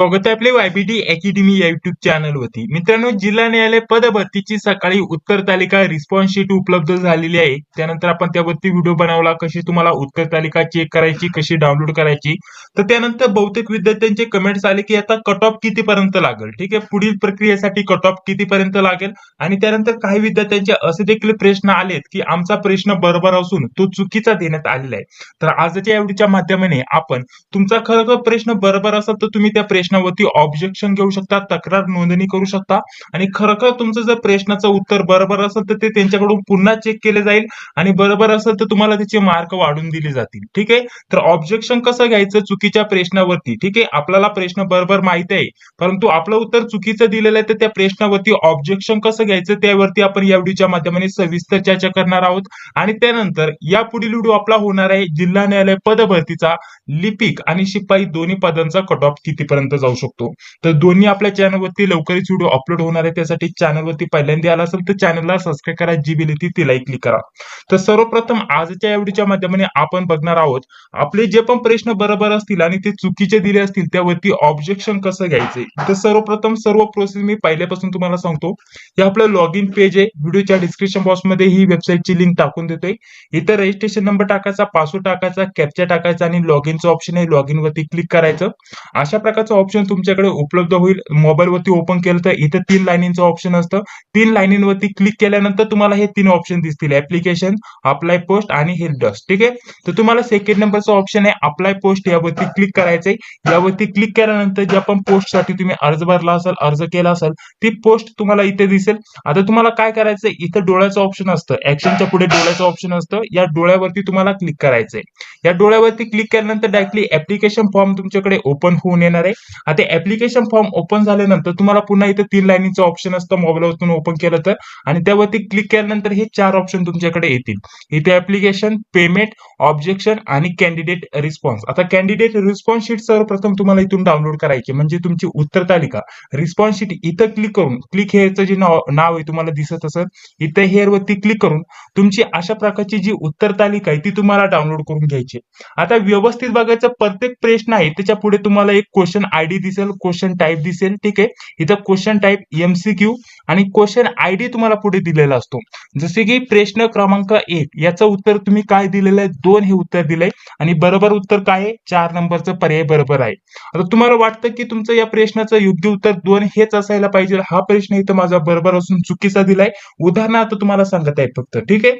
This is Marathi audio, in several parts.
स्वागत आहे आपले वायबीडी अकॅडमी या युट्यूब चॅनल वरती. मित्रांनो जिल्हा न्यायालय पदभरतीची सकाळी उत्तर तालिका रिस्पॉन्स शीट उपलब्ध झालेली आहे. त्यानंतर आपण त्यावरती व्हिडिओ बनवला कशी तुम्हाला उत्तर तालिका चेक करायची कशी डाउनलोड करायची. तर त्यानंतर बहुतेक विद्यार्थ्यांचे कमेंट्स आले की आता कट ऑफ कितीपर्यंत लागेल? ठीक आहे? पुढील प्रक्रियेसाठी कट ऑफ कितीपर्यंत लागेल? आणि त्यानंतर काही विद्यार्थ्यांचे असे देखील प्रश्न आलेत की आमचा प्रश्न बरोबर असून तो चुकीचा देण्यात आलेला आहे. तर आजच्या एवढीच्या माध्यमाने आपण तुमचा खरं प्रश्न बरोबर असेल तर तुम्ही त्या प्रश्न प्रश्नावरती ऑब्जेक्शन घेऊ शकता तक्रार नोंदणी करू शकता. आणि खरखर तुमचं जर प्रश्नाचं उत्तर बरोबर असेल तर ते त्यांच्याकडून पुन्हा चेक केले जाईल आणि बरोबर असेल तर तुम्हाला त्याचे मार्क वाढून दिले जातील. ठीक आहे? तर ऑब्जेक्शन कसं घ्यायचं? चुकीच्या प्रश्नावरती. ठीक आहे? आपल्याला प्रश्न बरोबर माहिती आहे. परंतु आपलं उत्तर चुकीचं दिलेलं आहे तर त्या प्रश्नावरती ऑब्जेक्शन कसं घ्यायचं? त्यावरती आपण या व्हिडिओच्या माध्यमाने सविस्तर चर्चा करणार आहोत. आणि त्यानंतर या पुढील व्हिडिओ आपला होणार आहे जिल्हा न्यायालय पदभरतीचा लिपिक आणि शिपाई दोन्ही पदांचा कट ऑफ कितीपर्यंत जाऊ शकतो. तर दोन्ही आपल्या चॅनलवरती लवकरच व्हिडिओ अपलोड होणार आहे. त्यासाठी चॅनलवरती पहिल्यांदा आला असेल तर चॅनलला सबस्क्राईब करा. जी बिल येते तिलाही क्लिक करा. तर सर्वप्रथम आजच्या या व्हिडिओच्या माध्यमाने आपण बघणार आहोत आपले जे पण प्रश्न बरोबर असतील आणि ते चुकीचे दिले असतील त्यावरती ऑब्जेक्शन कसं घ्यायचे? तर सर्वप्रथम सर्व प्रोसेस मी पहिल्यापासून तुम्हाला सांगतो. हे आपलं लॉग इन पेज आहे व्हिडिओच्या डिस्क्रिप्शन बॉक्समध्ये ही वेबसाईटची लिंक टाकून देतोय. इथं रजिस्ट्रेशन नंबर टाकायचा पासवर्ड टाकायचा कॅप्चा टाकायचा आणि लॉग इनचं ऑप्शन आहे. लॉग इन वरती क्लिक करायचं. अशा प्रकारचं ऑप्शन तुमच्याकडे उपलब्ध होईल. मोबाईलवरती ओपन केलं तर इथं तीन लाईनींचं ऑप्शन असतं. तीन लाईनींवरती क्लिक केल्यानंतर तुम्हाला हे तीन ऑप्शन दिसतील. ऍप्लिकेशन अप्लाय पोस्ट आणि हेल्प डस्ट ठीक आहे? तर तुम्हाला सेकंड नंबरचं ऑप्शन आहे अप्लाय पोस्ट यावरती क्लिक करायचंय. यावरती क्लिक केल्यानंतर ज्या पण पोस्टसाठी तुम्ही अर्ज भरला असाल अर्ज केला असाल ती पोस्ट तुम्हाला इथे दिसेल. आता तुम्हाला काय करायचंय? इथं डोळ्याचं ऑप्शन असतं. ऍक्शनच्या पुढे डोळ्याचं ऑप्शन असतं. या डोळ्यावरती तुम्हाला क्लिक करायचंय. या डोळ्यावरती क्लिक केल्यानंतर डायरेक्टली ऍप्लिकेशन फॉर्म तुमच्याकडे ओपन होऊन येणार आहे. आता ऍप्लिकेशन फॉर्म ओपन झाल्यानंतर तुम्हाला पुन्हा इथं तीन लाईनीचं ऑप्शन असतं मोबाईलवरून ओपन केलं तर. आणि त्यावरती क्लिक केल्यानंतर हे चार ऑप्शन तुमच्याकडे येतील. इथे ऍप्लिकेशन पेमेंट ऑब्जेक्शन आणि कॅन्डिडेट रिस्पॉन्स आता कॅन्डिडेट रिस्पॉन्स शीट सर्वप्रथम तुम्हाला इथून डाउनलोड करायची म्हणजे तुमची उत्तर तालिका. रिस्पॉन्स शीट इथं क्लिक करून क्लिक हेअरचं जे नाव नाव आहे तुम्हाला दिसत असेल इथं हेअरवरती क्लिक करून तुमची अशा प्रकारची जी उत्तर तालिका आहे ती तुम्हाला डाउनलोड करून घ्यायची आता व्यवस्थित बघायचं प्रत्येक प्रश्न आहे त्याच्या पुढे तुम्हाला एक क्वेश्चन आयडी दिसेल क्वेश्चन टाईप दिसेल ठीक आहे? इथं क्वेश्चन टाईप एमसीक्यू आणि क्वेश्चन आयडी तुम्हाला पुढे दिलेला असतो. जसे की प्रश्न क्रमांक एक याचं उत्तर तुम्ही काय दिलेलं आहे? दोन हे उत्तर दिलंय. आणि बरोबर उत्तर काय आहे? चार नंबरचं पर्याय बरोबर आहे. आता तुम्हाला वाटतं की तुमचं या प्रश्नाचं योग्य उत्तर दोन हेच असायला पाहिजे. हा प्रश्न इथं माझा बरोबर असून चुकीचा दिलाय. उदाहरणार्थ तुम्हाला सांगत आहे फक्त. ठीक आहे?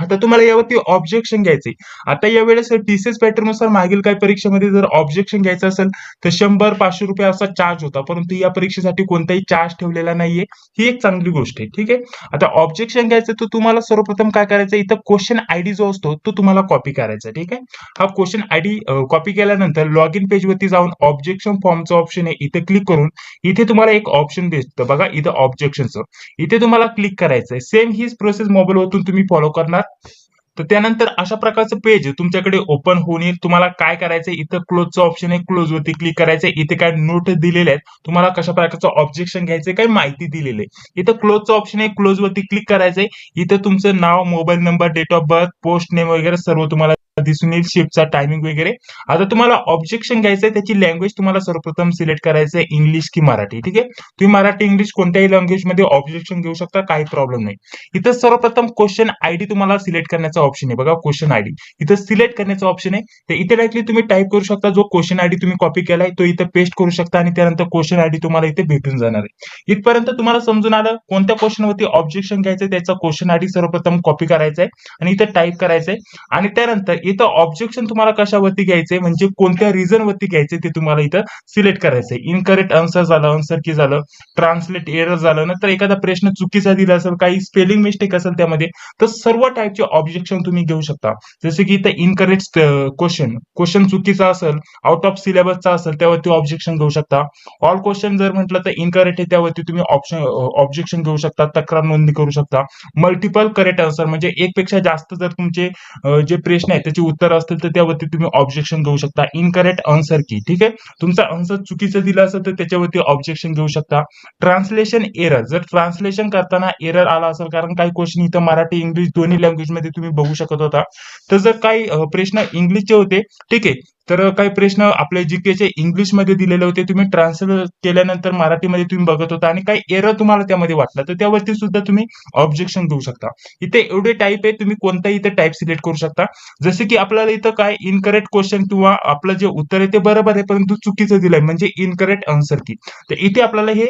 आता तुम्हाला यावरती ऑब्जेक्शन घ्यायचे आता यावेळेस टीसीएस पॅटर्ननुसार मागील काही परीक्षेमध्ये जर ऑब्जेक्शन घ्यायचं असेल तर शंभर पाचशे रुपये असा चार्ज होता. परंतु या परीक्षेसाठी कोणताही चार्ज ठेवलेला नाहीये. ही एक चांगली गोष्ट आहे. ठीक आहे? आता ऑब्जेक्शन घ्यायचं तर तुम्हाला सर्वप्रथम काय करायचं इथं क्वेश्चन आयडी जो असतो तो तुम्हाला कॉपी करायचा ठीक आहे? हा क्वेश्चन आयडी कॉपी केल्यानंतर लॉग इन पेज वरती जाऊन ऑब्जेक्शन फॉर्मचं ऑप्शन आहे. इथे क्लिक करून इथे तुम्हाला एक ऑप्शन दिसतं. बघा इथं ऑब्जेक्शनचं इथे तुम्हाला क्लिक करायचंय. सेम हीच प्रोसेस मोबाईलवरून तुम्ही फॉलो करणार. तर त्यानंतर अशा प्रकारचं पेज तुमच्याकडे ओपन होऊन येईल. तुम्हाला काय करायचं इथं क्लोजचं ऑप्शन आहे. क्लोज वरती क्लिक करायचं इथे काय नोट दिलेले आहेत. तुम्हाला कशा प्रकारचं ऑब्जेक्शन घ्यायचं काही माहिती दिलेली आहे. इथं क्लोजचं ऑप्शन आहे. क्लोज वरती क्लिक करायचंय. इथं तुमचं नाव mobile number date of birth post name वगैरे सर्व तुम्हाला दिसून येईल शिफ्टचा टायमिंग वगैरे. आता तुम्हाला ऑब्जेक्शन घ्यायचं आहे त्याची लँग्वेज तुम्हाला सर्वप्रथम सिलेक्ट करायचं आहे इंग्लिश की मराठी ठीक आहे? तुम्ही मराठी इंग्लिश कोणत्याही लँग्वेजमध्ये ऑब्जेक्शन घेऊ शकता काही प्रॉब्लेम नाही. इथं सर्वप्रथम क्वेश्चन आयडी तुम्हाला सिलेक्ट करण्याचा ऑप्शन आहे. बघा क्वेश्चन आयडी इथं सिलेक्ट करण्याचा ऑप्शन आहे. तर इथे डायरेक्टली तुम्ही टाईप करू शकता जो क्वेश्चन आयडी तुम्ही कॉपी केलाय तो इथं पेस्ट करू शकता आणि त्यानंतर क्वेश्चन आयडी तुम्हाला इथे भेटून जाणार आहे. इथपर्यंत तुम्हाला समजून आलं कोणत्या क्वेश्चन वरती ऑब्जेक्शन घ्यायचं त्याचा क्वेश्चन आयडी सर्वप्रथम कॉपी करायचा आहे आणि इथं टाईप करायचंय आणि त्यानंतर इथं ऑब्जेक्शन तुम्हाला कशावरती घ्यायचंय? म्हणजे कोणत्या रिझन वरती घ्यायचंय ते तुम्हाला इथं सिलेक्ट करायचंय. इनकरेक्ट आन्सर झालं आन्सर की झालं ट्रान्सलेट एरर झालं नंतर एखादा प्रश्न चुकीचा दिला असेल काही स्पेलिंग मिस्टेक असेल त्यामध्ये तर सर्व टाईपचे ऑब्जेक्शन तुम्ही घेऊ शकता. जसे की इथं इनकरेक्ट क्वेश्चन क्वेश्चन चुकीचा असेल आउट ऑफ सिलेबसचा असेल त्यावरती ऑब्जेक्शन घेऊ शकता. ऑल क्वेश्चन जर म्हटलं तर इनकरेक्ट आहे त्यावरती तुम्ही ऑप्शन ऑब्जेक्शन घेऊ शकता तक्रार नोंदणी करू शकता. मल्टिपल करेक्ट आन्सर म्हणजे एक पेक्षा जास्त जर तुमचे जे प्रश्न आहेत त्याची उत्तर असतील तर त्यावरती तुम्ही ऑब्जेक्शन घेऊ शकता. इनकरेक्ट आन्सर की ठीक आहे? तुमचा आन्सर चुकीचं दिला असेल तर त्याच्यावरती ऑब्जेक्शन घेऊ शकता. ट्रान्सलेशन एरर जर ट्रान्सलेशन करताना एरर आला असेल कारण काही क्वेश्चन इथं मराठी इंग्लिश दोन्ही लँग्वेजमध्ये तुम्ही बघू शकत होता. तर जर काही प्रश्न इंग्लिशचे होते ठीक आहे? तर काही प्रश्न आपल्या जीकेचे इंग्लिशमध्ये दिलेले होते. तुम्ही ट्रान्सलेट केल्यानंतर मराठीमध्ये तुम्ही बघत होता आणि काही एरर तुम्हाला त्यामध्ये वाटला. तर त्यावरती सुद्धा तुम्ही ऑब्जेक्शन देऊ शकता. इथे एवढे टाईप आहे तुम्ही कोणताही इथे टाईप सिलेक्ट करू शकता. जसे की आपल्याला इथं काय इनकरेक्ट क्वेश्चन किंवा आपलं जे उत्तर आहे ते बरोबर आहे परंतु चुकीचं दिलंय म्हणजे इनकरेक्ट आन्सर की तर इथे आपल्याला हे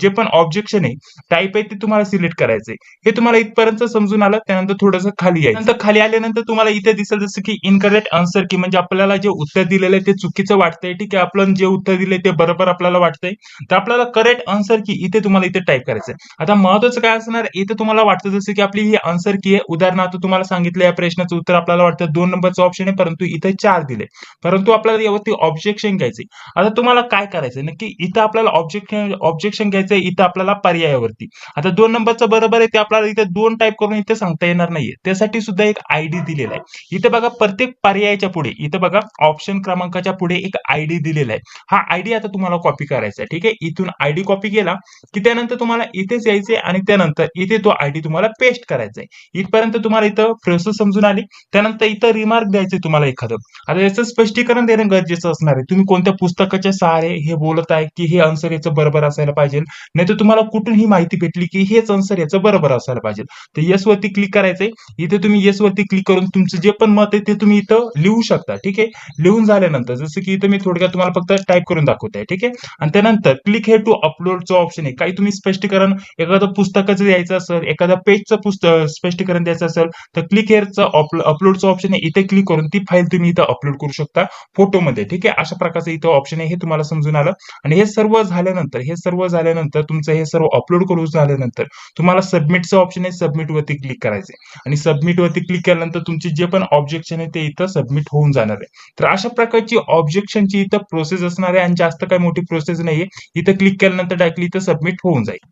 जे पण ऑब्जेक्शन आहे टाईप आहे ते तुम्हाला सिलेक्ट करायचंय. हे तुम्हाला इथपर्यंत समजून आलं त्यानंतर थोडंसं खाली आहे नंतर खाली आल्यानंतर तुम्हाला इथे दिसेल जसं की इनकरेक्ट आन्सर की म्हणजे आपल्याला जे उत्तर दिलेलं आहे ते चुकीचं वाटतंय ठीक आहे? आपण जे उत्तर दिले ते बरोबर आपल्याला वाटतंय. तर आपल्याला करेक्ट आन्सर की इथे तुम्हाला इथे टाईप करायचंय. आता महत्वाचं काय असणार? इथे तुम्हाला वाटतं जसं की आपली ही आन्सर की आहे. उदाहरणार्थ तुम्हाला सांगितलं या प्रश्नाचं उत्तर आपल्याला वाटतं दोन नंबरचं ऑप्शन आहे परंतु इथे चार दिले. परंतु आपल्याला यावरती ऑब्जेक्शन घ्यायचे आता तुम्हाला काय करायचंय? नक्की इथं आपल्याला ऑब्जेक्शन ऑब्जेक्शन घ्यायचंय इथं आपल्याला पर्यायावरती. आता दोन नंबरचं बरोबर आहे ते आपल्याला इथे दोन टाईप करून इथे सांगता येणार नाहीये. त्यासाठी सुद्धा एक आयडी दिलेला आहे. इथे बघा प्रत्येक पर्यायाच्या पुढे इथे बघा ऑप्शन क्रमांकाच्या पुढे एक आयडी दिलेला आहे. हा आयडी आता तुम्हाला कॉपी करायचा आहे. ठीक आहे? इथून आयडी कॉपी केला की त्यानंतर तुम्हाला इथेच यायचे आणि त्यानंतर इथे तो आयडी तुम्हाला पेस्ट करायचा आहे. इथपर्यंत तुम्हाला इथं प्रोसेस समजून आली. त्यानंतर इथं रिमार्क द्यायचे तुम्हाला एखादं. आता याचं स्पष्टीकरण देणं गरजेचं असणार आहे. तुम्ही कोणत्या पुस्तकाच्या सहारे हे बोलत आहे की हे आन्सर याचं बरोबर असायला पाहिजे? नाही तर तुम्हाला कुठून ही माहिती भेटली की हेच आन्सर याचं बरोबर असायला पाहिजे? तर येस वरती क्लिक करायचंय. इथे तुम्ही येस वरती क्लिक करून तुमचं जे पण मत आहे ते तुम्ही इथं लिहू शकता. ठीक आहे? लिहून झाल्यानंतर जसं की इथं मी थोडक्यात तुम्हाला फक्त टाईप करून दाखवत ठीक आहे? आणि त्यानंतर क्लिक हे टू अपलोडचं ऑप्शन आहे. काही तुम्ही स्पष्टीकरण एखादं पुस्तकाचं द्यायचं असेल एखाद्या पेजचं पुस्तक स्पष्टीकरण द्यायचं असेल तर क्लिक हेअरचं अपलोडचं ऑप्शन आहे. इथे क्लिक करून ती फाईल तुम्ही इथं अपलोड करू शकता फोटोमध्ये ठीक आहे? अशा प्रकारचं इथं ऑप्शन आहे हे तुम्हाला समजून आलं. आणि हे सर्व झाल्यानंतर हे सर्व झाल्यानंतर तुमचं हे सर्व अपलोड करून झाल्यानंतर तुम्हाला सबमिटचं ऑप्शन आहे सबमिट वरती क्लिक करायचं आणि सबमिट वरती क्लिक केल्यानंतर तुमचे जे पण ऑब्जेक्शन आहे ते इथं सबमिट होऊन जाणार आहे. तर अशा प्रकारची ऑब्जेक्शनची इथं प्रोसेस असणार आहे आणि जास्त काही मोठी प्रोसेस नाहीये. इथं क्लिक केल्यानंतर डायरेक्टली इथं सबमिट होऊन जाईल.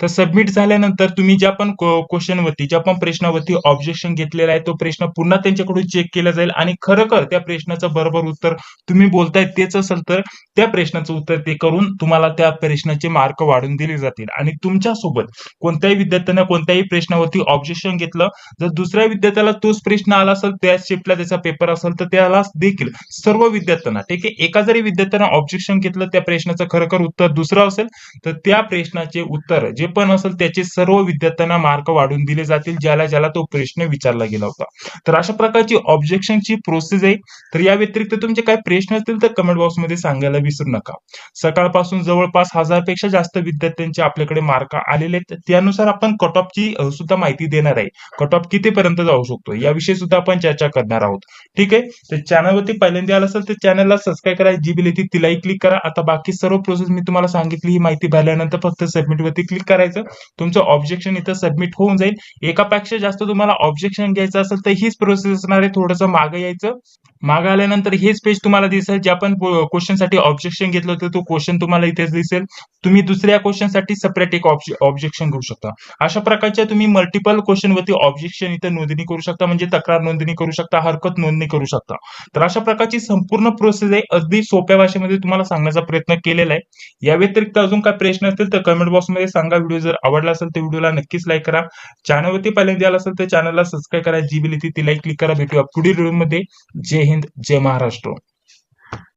तर सबमिट झाल्यानंतर तुम्ही ज्या पण क्वेश्चन वरती ज्या पण प्रश्नावरती ऑब्जेक्शन घेतलेला आहे तो प्रश्न पुन्हा त्यांच्याकडून चेक केला जाईल आणि खरखर त्या प्रश्नाचं बरोबर उत्तर तुम्ही बोलताय तेच असेल तर त्या प्रश्नाचं उत्तर ते करून तुम्हाला त्या प्रश्नाचे मार्क वाढून दिले जातील. आणि तुमच्यासोबत कोणत्याही विद्यार्थ्यांना कोणत्याही प्रश्नावरती ऑब्जेक्शन घेतलं जर दुसऱ्या विद्यार्थ्याला तोच प्रश्न आला असेल त्या शिफ्टला त्याचा पेपर असेल तर त्याला देखील सर्व विद्यार्थ्यांना ठीक आहे? एका जरी विद्यार्थ्यानं ऑब्जेक्शन घेतलं त्या प्रश्नाचं खरखर उत्तर दुसरं असेल तर त्या प्रश्नाचे उत्तर जे पण असेल त्याचे सर्व विद्यार्थ्यांना मार्क वाढून दिले जातील ज्याला ज्याला तो प्रश्न विचारला गेला होता. तर अशा प्रकारची ऑब्जेक्शनची प्रोसेस आहे. तर या व्यतिरिक्त तुमचे काही प्रश्न असतील तर कमेंट बॉक्समध्ये सांगायला विसरू नका. सकाळपासून जवळपास हजारपेक्षा जास्त विद्यार्थ्यांचे आपल्याकडे मार्क आलेले आहेत. त्यानुसार आपण कट ऑफची सुद्धा माहिती देणार आहे. कट ऑफ कितीपर्यंत जाऊ शकतो? याविषयी सुद्धा आपण चर्चा करणार आहोत. ठीक आहे? तर चॅनलवरती पहिल्यांदा आला असेल तर चॅनलला सबस्क्राईब करा. जी बिल येते तिलाही क्लिक करा. आता बाकी सर्व प्रोसेस मी तुम्हाला सांगितली ही माहिती भरल्यानंतर फक्त सबमिट वरती क्लिक करायचं तुमचं ऑब्जेक्शन इथं सबमिट होऊन जाईल. एकापेक्षा जास्त तुम्हाला ऑब्जेक्शन घ्यायचं असेल तर हीच प्रोसेस असणार आहे. थोडंसं मागे यायचं. मागे आल्यानंतर हेच पेज तुम्हाला दिसेल. जे आपण क्वेश्चनसाठी ऑब्जेक्शन घेतलं होतं तो क्वेश्चन तुम्हाला इथेच दिसेल. तुम्ही दुसऱ्या क्वेश्चनसाठी सेपरेट एक ऑब्जेक्शन घेऊ शकता. अशा प्रकारच्या तुम्ही मल्टिपल क्वेश्चन वरती ऑब्जेक्शन इथे नोंदणी करू शकता. म्हणजे तक्रार नोंदणी करू शकता हरकत नोंदणी करू शकता. तर अशा प्रकारची संपूर्ण प्रोसेस आहे. अगदी सोप्या भाषेमध्ये तुम्हाला सांगण्याचा प्रयत्न केलेला आहे. या व्यतिरिक्त अजून काय प्रश्न असतील तर कमेंट बॉक्समध्ये सांगा. व्हिडिओ जर आवडला असेल तर व्हिडिओला नक्कीच लाईक करा. चॅनलवरती पहिल्यांदा आला असेल तर चॅनलला सबस्क्राईब करा. जी बिल ती लाईक क्लिक करा. भेटूया पुढील व्हिडिओमध्ये जय हिंद जय महाराष्ट्र.